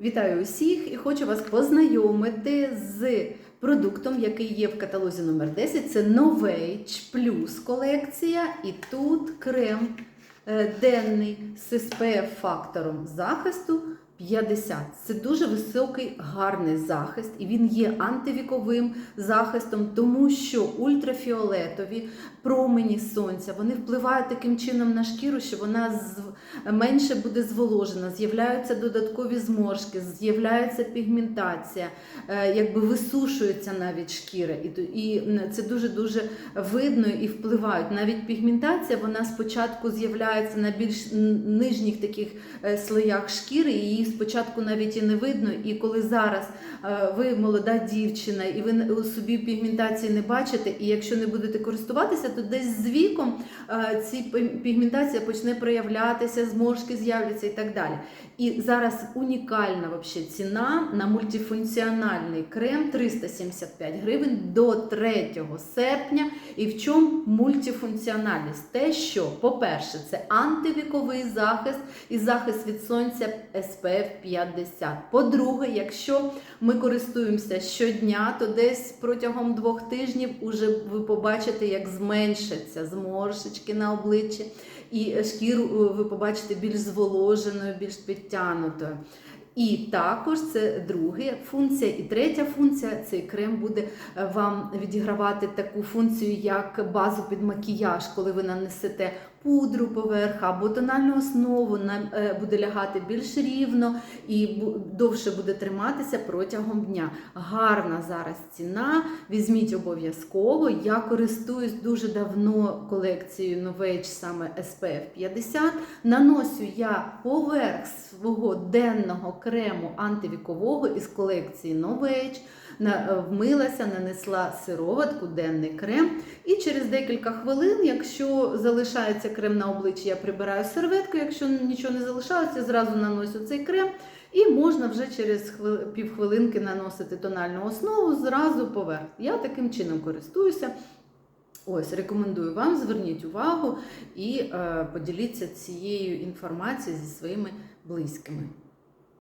Вітаю усіх і хочу вас познайомити з продуктом, який є в каталозі номер 10. Це Novage Plus колекція. І тут крем е, денний з СПФ фактором захисту 50. Це дуже високий гарний захист, і він є антивіковим захистом, тому що ультрафіолетові промені сонця вони впливають таким чином на шкіру, що вона менше буде зволожена, з'являються додаткові зморшки, з'являється пігментація, е, якби висушується навіть шкіра. І, це дуже дуже видно і впливають. Навіть пігментація вона спочатку з'являється на більш нижніх таких е, слоях шкіри, і її спочатку навіть і не видно. І коли зараз е, ви молода дівчина, і ви у собі пігментації не бачите, і якщо не будете користуватися, то десь з віком е, ці пігментація почне проявлятися, зморшки з'являться і так далі. І зараз унікальна вообще ціна на мультифункціональний крем 375 гривень до 3 серпня. І в чому мультифункціональність? Те, що, по-перше, це антивіковий захист і захист від сонця SPF 50. По-друге, якщо ми користуємося щодня, то десь протягом двох тижнів уже ви побачите, як зменшаться зморшечки на обличчі, і шкіру ви побачите більш зволоженою, більш підтягнутою. І також це друга функція. І третя функція цей крем буде е, вам відігравати таку функцію, як базу під макіяж, коли ви нанесете пудру поверх або тональну основу, е, буде лягати більш рівно і довше буде триматися протягом дня. Гарна зараз ціна. Візьміть обов'язково. Я користуюсь дуже давно колекцією Novage саме SPF 50. Наносю я поверх свого денного крему антивікового із колекції. Е, Вмилася, нанесла сироватку, денний крем. І через декілька хвилин, якщо залишається крем на обличчі, я прибираю серветку. Якщо нічого не залишається, зразу наношу цей крем. І можна вже через півхвилинки наносити тональну основу зразу поверх. Я таким чином користуюся. Ось, рекомендую вам, зверніть увагу і е, поділіться цією інформацією зі своїми близькими.